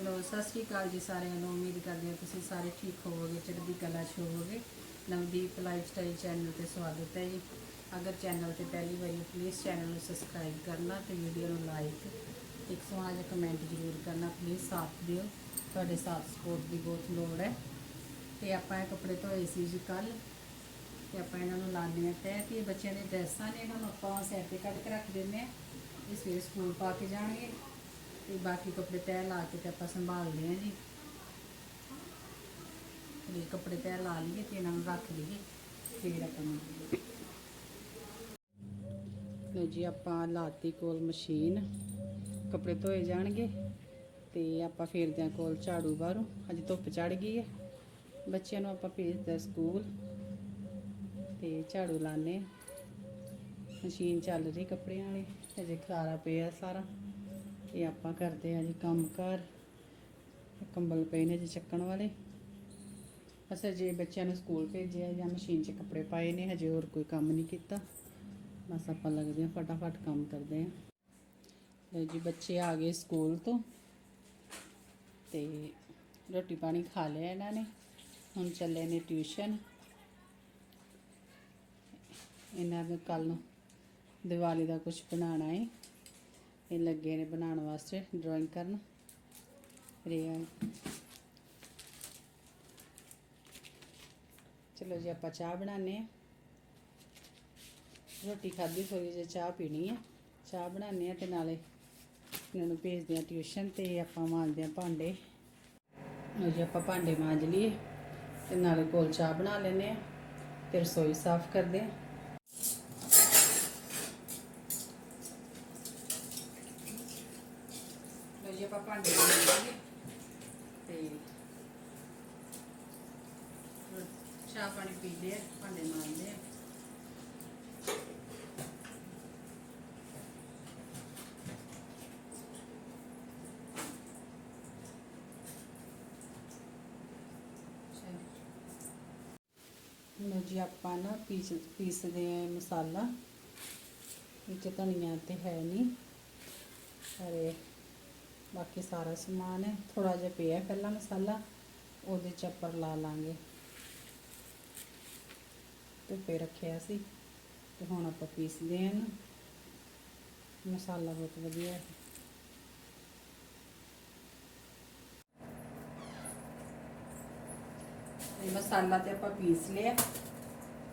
Hello ਸਤਿ ਸ਼੍ਰੀ ਅਕਾਲ ਜੀ ਸਾਰਿਆਂ ਨੂੰ। ਉਮੀਦ ਕਰਦੇ ਹਾਂ ਤੁਸੀਂ ਸਾਰੇ ਠੀਕ ਹੋਵੋਗੇ, ਚੜ੍ਹਦੀ ਕਲਾ 'ਚ ਹੋਵੋਗੇ। ਨਵਦੀਪ ਲਾਈਫ ਸਟਾਈਲ ਚੈਨਲ ਤੇ ਸਵਾਗਤ ਹੈ ਜੀ। ਅਗਰ ਚੈਨਲ ਤੇ ਪਹਿਲੀ ਵਾਰੀ ਪਲੀਜ਼ ਚੈਨਲ ਨੂੰ ਸਬਸਕ੍ਰਾਈਬ ਕਰਨਾ ਤੇ ਵੀਡੀਓ ਨੂੰ ਲਾਈਕ ਇੱਕ ਸੋਹਣਾ ਜਿਹਾ ਕਮੈਂਟ ਜ਼ਰੂਰ ਕਰਨਾ ਪਲੀਜ਼ ਸਾਥ ਦਿਓ। ਤੁਹਾਡੇ ਸਾਥ ਸਪੋਰਟ ਦੀ ਬਹੁਤ ਲੋੜ ਹੈ। ਤੇ ਆਪਾਂ ਇਹ ਕੱਪੜੇ ਧੋਏ ਸੀ ਜੀ ਕੱਲ ਤੇ ਆਪਾਂ ਇਹਨਾਂ ਨੂੰ ਲਾਉਂਦੇ ਹਾਂ ਤੈਅ ਤੇ ਬੱਚਿਆਂ ਦੇ ਡਰੈਸਾਂ ਨੇ, ਇਹਨਾਂ ਨੂੰ ਆਪਾਂ ਸਾਈਡ ਤੇ ਕੱਢ ਕੇ ਰੱਖ ਦਿੰਦੇ ਹਾਂ। ਇਹ ਸਵੇਰੇ ਸਕੂਲ ਪਾ ਕੇ ਜਾਣਗੇ। ਤੇ ਬਾਕੀ ਕੱਪੜੇ ਤੈਅ ਲਾ ਕੇ ਤੇ ਆਪਾਂ ਸੰਭਾਲਦੇ ਹਾਂ ਜੀ। ਇਹ ਕੱਪੜੇ ਤੈਅ ਲਾ ਲਈਏ ਤੇ ਇਹਨਾਂ ਨੂੰ ਰੱਖ ਲਈਏ, ਫਿਰ ਆਪਾਂ ਮੰਗਾਂਗੇ ਲੋ ਜੀ, ਆਪਾਂ ਲਾਤੀ ਕੋਲ ਮਸ਼ੀਨ, ਕੱਪੜੇ ਧੋਏ ਜਾਣਗੇ ਤੇ ਆਪਾਂ ਫੇਰਦੇ ਹਾਂ ਕੋਲ ਝਾੜੂ ਬਾਹਰੋਂ। ਅੱਜ ਧੁੱਪ ਚੜ ਗਈ ਹੈ। ਬੱਚਿਆਂ ਨੂੰ ਆਪਾਂ ਭੇਜਦੇ ਸਕੂਲ ਤੇ ਝਾੜੂ ਲਾਣੇ ਮਸ਼ੀਨ ਚੱਲ ਰਹੀ ਕੱਪੜਿਆਂ ਵਾਲੀ ਅਜੇ ਖਲਾਰਾ ਪਿਆ ਸਾਰਾ। ਇਹ ਆਪਾਂ ਕਰਦੇ ਆ ਜੀ ਕੰਮ ਕਾਰ ਕੰਬਲ ਪਏ ਨੇ ਜੀ ਚੱਕਣ ਵਾਲੇ। ਬਸ ਜੇ ਬੱਚਿਆਂ ਨੂੰ ਸਕੂਲ ਭੇਜਿਆ ਜਾਂ ਮਸ਼ੀਨ 'ਚ ਕੱਪੜੇ ਪਾਏ ਨੇ, ਹਜੇ ਹੋਰ ਕੋਈ ਕੰਮ ਨਹੀਂ ਕੀਤਾ। ਬਸ ਆਪਾਂ ਲੱਗਦੇ ਆ ਫਟਾਫਟ ਕੰਮ ਕਰਦੇ ਆ ਲਓ ਜੀ ਬੱਚੇ ਆ ਗਏ ਸਕੂਲ ਤੋਂ ਤੇ ਰੋਟੀ ਪਾਣੀ ਖਾ ਲਿਆ ਇਹਨਾਂ ਨੇ। ਹੁਣ ਚੱਲੇ ਨੇ ਟਿਊਸ਼ਨ। ਇਹਨਾਂ ਨੂੰ ਕੱਲ ਨੂੰ ਦੀਵਾਲੀ ਦਾ ਕੁਝ ਬਣਾਉਣਾ ਹੈ ਇਹ ਲੱਗੇ ਨੇ ਬਣਾਉਣ ਵਾਸਤੇ ਡਰਾਇੰਗ ਕਰਨ। ਰਿਆ ਚਲੋ ਜੀ, ਆਪਾਂ ਚਾਹ ਬਣਾਉਂਦੇ ਆ ਰੋਟੀ ਖਾਧੀ ਥੋੜੀ ਜੇ ਚਾਹ ਪੀਣੀ ਹੈ। ਚਾਹ ਬਣਾਉਂਦੇ ਆ ਤੇ ਨਾਲੇ ਇਹਨਾਂ ਨੂੰ ਭੇਜਦੇ ਆ ਟਿਊਸ਼ਨ ਤੇ, ਆਪਾਂ ਮਾਂਜਦੇ ਆ ਭਾਂਡੇ। ਲਓ ਜੀ, ਆਪਾਂ ਭਾਂਡੇ ਮਾਂਜ ਲਈਏ ਤੇ ਨਾਲੇ ਕੋਲ ਚਾਹ ਬਣਾ ਲੈਨੇ ਆ ਤੇ ਰਸੋਈ ਸਾਫ਼ ਕਰਦੇ ਆ ਜੀ ਆਪਾਂ ਭਾਂਡੇ ਮਾਂਜ ਤੇ ਚਾਹ ਪਾਣੀ ਪੀ ਲਿਆ, ਭਾਂਡੇ ਮਾਂਜਦੇ ਆ ਲਓ ਜੀ, ਆਪਾਂ ਨਾ ਪੀਸ ਪੀਸਦੇ ਆ ਮਸਾਲਾ। ਵਿੱਚ ਧਨੀਆ ਤੇ ਹੈ ਨਹੀਂ ਅਰੇ। ਬਾਕੀ ਸਾਰਾ ਸਮਾਨ ਹੈ। ਥੋੜਾ ਜਿਹਾ ਪਿਆ ਪਹਿਲਾਂ ਮਸਾਲਾ, ਉਹਦੇ ਚ ਆਪਾਂ ਲਾ ਲਾਂਗੇ। ਧੁੱਪੇ ਰੱਖਿਆ ਸੀ ਤੇ ਹੁਣ ਆਪਾਂ ਪੀਸਦੇ ਹਾਂ ਨਾ ਮਸਾਲਾ ਬਹੁਤ ਵਧੀਆ ਹੈ। ਇਹ ਮਸਾਲਾ ਤੇ ਆਪਾਂ ਪੀਸ ਲਿਆ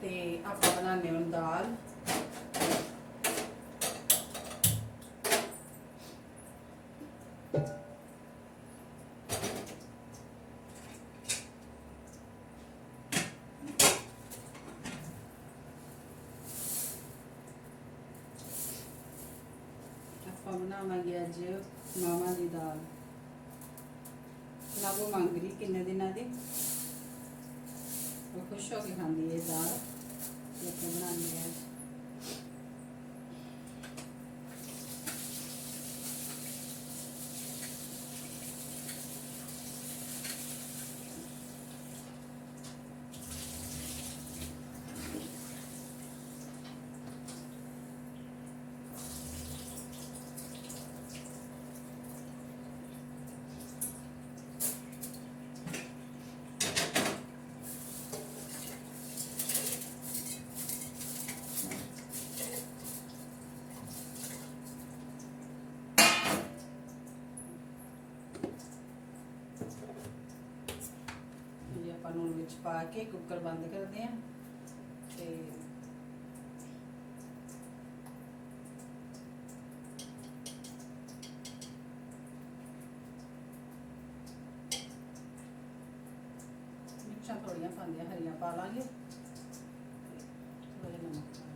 ਤੇ ਆਪਾਂ ਬਣਾਉਂਦੇ ਹੁਣ ਦਾਲ। ਆਪਾਂ ਬਣਾਵਾਂਗੇ ਅੱਜ ਮਾਵਾਂ ਦੀ ਦਾਲ। ਲਾਗੋ ਮੰਗ ਰਹੀ ਕਿੰਨੇ ਦਿਨਾਂ ਦੀ? ਉਹ ਖੁਸ਼ ਹੋ ਕੇ ਖਾਂਦੀ ਹੈ ਦਾਲ। ਤੇ ਆਪਾਂ ਬਣਾਉਂਦੇ ਹਾਂ ਇਹ ਵਿੱਚ ਪਾ ਕੇ ਕੁੱਕਰ ਬੰਦ ਕਰਦੇ ਹਾਂ ਤੇ ਮਿਰਚਾਂ ਥੋੜੀਆਂ ਪਾਉਂਦੀਆਂ ਹਰੀਆਂ ਪਾ ਲਾਂਗੇ ਥੋੜਾ ਨਮਕ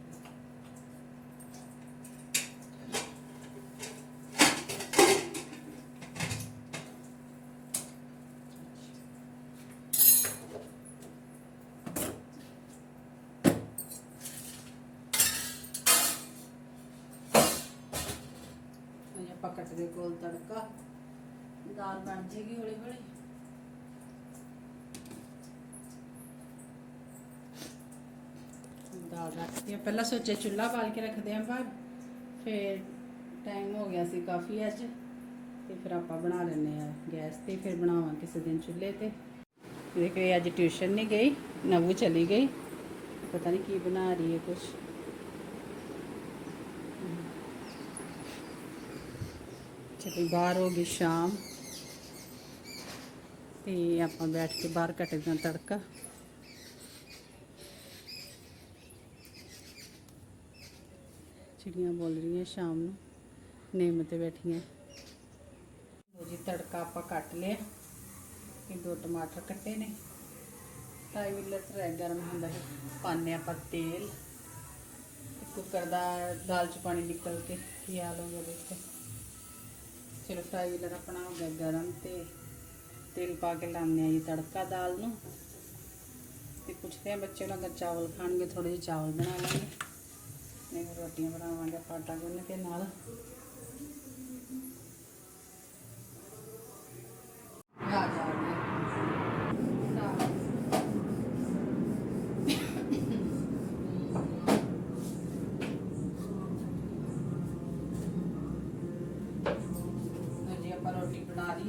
ਪਾ ਲਾਂਗੇ। ਕੋਲ ਤੜਕਾ। ਦਾਲ ਬਣ ਜੇਗੀ ਹੌਲੀ ਹੌਲੀ। ਦਾਲ ਰੱਖਦੇ ਆ। ਪਹਿਲਾਂ ਸੋਚਿਆ ਚੁੱਲ੍ਹਾ ਬਾਲ ਕੇ ਰੱਖਦੇ ਆ ਪਰ ਫਿਰ ਟਾਈਮ ਹੋ ਗਿਆ ਸੀ ਕਾਫੀ ਅੱਜ। ਤੇ ਫਿਰ ਆਪਾਂ ਬਣਾ ਲੈਂਦੇ ਆ ਗੈਸ ਤੇ, ਫਿਰ ਬਣਾਵਾਂ ਕਿਸੇ ਦਿਨ ਚੁੱਲ੍ਹੇ ਤੇ। ਦੇਖ ਅੱਜ ਟਿਊਸ਼ਨ ਨਹੀਂ ਗਈ, ਨਵੂ ਚਲੀ ਗਈ। ਪਤਾ ਨਹੀਂ ਕੀ ਬਣਾ ਰਹੀ ਹੈ ਕੁਛ। ਚਲੀ ਬਾਹਰ ਹੋ ਗਈ ਸ਼ਾਮ। ਤੇ ਆਪਾਂ ਬੈਠ ਕੇ ਬਾਹਰ ਕੱਟਦੇ ਹਾਂ ਤੜਕਾ। ਚਿੜੀਆਂ ਬੋਲ ਰਹੀਆਂ ਸ਼ਾਮ ਨੂੰ, ਨੇਮ ਤੇ ਬੈਠੀਆਂ। ਲੋ ਜੀ, ਤੜਕਾ ਆਪਾਂ ਕੱਟ ਲਿਆ। ਇਹ ਦੋ ਟਮਾਟਰ ਕੱਟੇ ਨੇ। ਢਾਈ ਲੀਟਰ ਰਹਿ ਗਰਮ ਹੁੰਦਾ ਹੈ। ਪਾਣੇ ਆਪਾਂ ਤੇਲ। ਕੁੱਕਰ ਦਾ ਦਾਲ ਚ ਪਾਣੀ ਨਿਕਲ ਕੇ ਕੀ ਹਾਲ ਹੋ ਗਿਆ ਦੇਖੋ। ਚਲੋ ਫਰਾਈ ਵੀਲਰ ਆਪਣਾ ਹੋ ਗਿਆ ਗਰਮ ਤੇ ਤੇਲ ਪਾ ਕੇ ਲਾਉਂਦੇ ਆ ਜੀ ਤੜਕਾ ਦਾਲ ਨੂੰ। ਤੇ ਪੁੱਛਦੇ ਆ ਬੱਚੇ ਨੂੰ ਅਗਰ ਚਾਵਲ ਖਾਣਗੇ ਥੋੜੇ ਜਿਹੇ ਚਾਵਲ ਬਣਾ ਲਾਂਗੇ। ਨਹੀਂ, ਰੋਟੀਆਂ ਬਣਾਵਾਂਗੇ ਆਪਾਂ ਆਟਾ ਗੁੰਨ ਕੇ ਨਾਲ।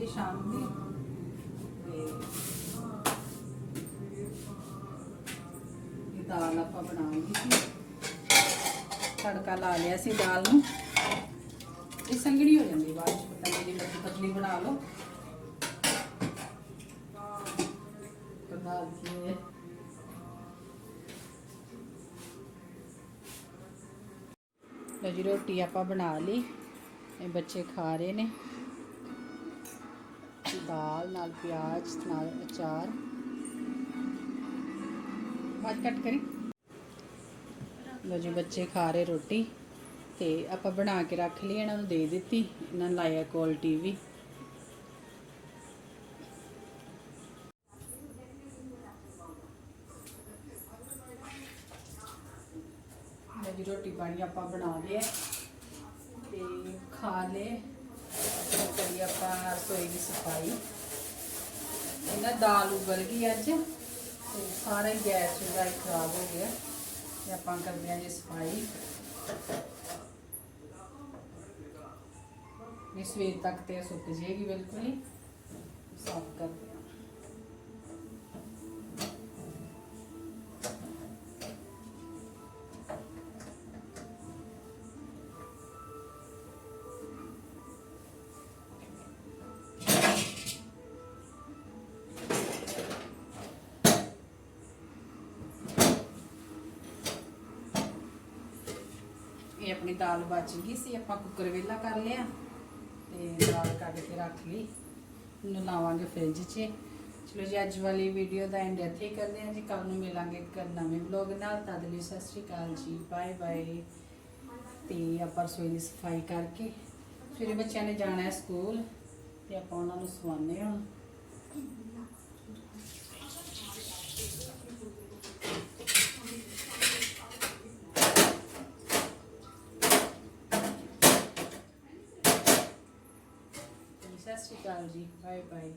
ਰੋਟੀ ਸ਼ਾਮ ਦੀ ਇਹ ਦਾਲ ਆਪਾਂ ਬਣਾਉਂਗੀ ਸੀ ਤੜਕਾ ਲਾ ਲਿਆ ਸੀ ਦਾਲ ਨੂੰ। ਇਹ ਸੰਗਣੀ ਹੋ ਜਾਂਦੀ ਬਾਅਦ ਚ। ਪਤਾ ਨਹੀਂ ਜੇ ਪਤਲੀ ਬਣਾ ਲਓ। ਬਣਾ ਕੇ ਲਓ ਜੀ ਰੋਟੀ ਆਪਾਂ ਬਣਾ ਲਈ। ਇਹ ਬੱਚੇ ਖਾ ਰਹੇ ਨੇ। ਦਾਲ ਨਾਲ ਪਿਆਜ਼ ਨਾਲ ਅਚਾਰ। ਬਾਅਦ ਕੱਟ ਕਰੀ। ਲੋ ਜੀ, ਬੱਚੇ ਖਾ ਰਹੇ ਰੋਟੀ ਤੇ ਆਪਾਂ ਬਣਾ ਕੇ ਰੱਖ ਲਈ, ਇਹਨਾਂ ਨੂੰ ਦੇ ਦਿੱਤੀ, ਇਹਨਾਂ ਨੇ ਲਾਇਆ ਕੋਲ ਟੀਵੀ। ਲਓ ਰੋਟੀ ਪਾਣੀ ਆਪਾਂ ਬਣਾ ਲਿਆ ਤੇ ਖਾ ਲਏ। ਆਪਾਂ ਰਸੋਈ ਦੀ ਸਫ਼ਾਈ। ਇਹਨਾਂ ਦਾਲ ਉਬਲ ਗਈ ਅੱਜ, ਤੇ ਸਾਰਾ ਹੀ ਗੈਸ ਜਿਹੜਾ ਇਹ ਖਰਾਬ ਹੋ ਗਿਆ, ਤੇ ਆਪਾਂ ਕਰਦੇ ਹਾਂ ਜੀ ਸਫ਼ਾਈ। ਇਹ ਸਵੇਰ ਤੱਕ ਤੇ ਸੁੱਕ ਜਾਏਗੀ ਬਿਲਕੁਲ ਹੀ। ਸਾਫ਼ ਕਰਦੇ ਇਹ ਆਪਣੀ ਦਾਲ ਬਚ ਗਈ ਸੀ, ਆਪਾਂ ਕੁੱਕਰ ਵੇਲਾ ਕਰ ਲਿਆ ਤੇ ਦਾਲ ਕੱਢ ਕੇ ਰੱਖ ਲਈ। ਇਹਨੂੰ ਲਾਵਾਂਗੇ ਫ੍ਰਿਜ 'ਚ। ਚਲੋ ਜੀ, ਅੱਜ ਵਾਲੀ ਵੀਡੀਓ ਦਾ ਐਂਡ ਇੱਥੇ ਹੀ ਕਰਦੇ ਹਾਂ ਜੀ। ਕੱਲ ਨੂੰ ਮਿਲਾਂਗੇ ਇੱਕ ਨਵੇਂ ਵਲੌਗ ਨਾਲ। ਤਦ ਲਈ ਸਤਿ ਸ਼੍ਰੀ ਅਕਾਲ ਜੀ। ਬਾਏ ਬਾਏ ਤੇ ਆਪਾਂ ਰਸੋਈ ਦੀ ਸਫ਼ਾਈ ਕਰਕੇ ਫਿਰ ਬੱਚਿਆਂ ਨੇ ਜਾਣਾ ਹੈ ਸਕੂਲ ਤੇ ਆਪਾਂ ਉਹਨਾਂ ਨੂੰ ਸਵਾਉਂਦੇ ਹਾਂ ਸਤਿ ਸ਼੍ਰੀ ਅਕਾਲ ਜੀ ਬਾਏ ਬਾਏ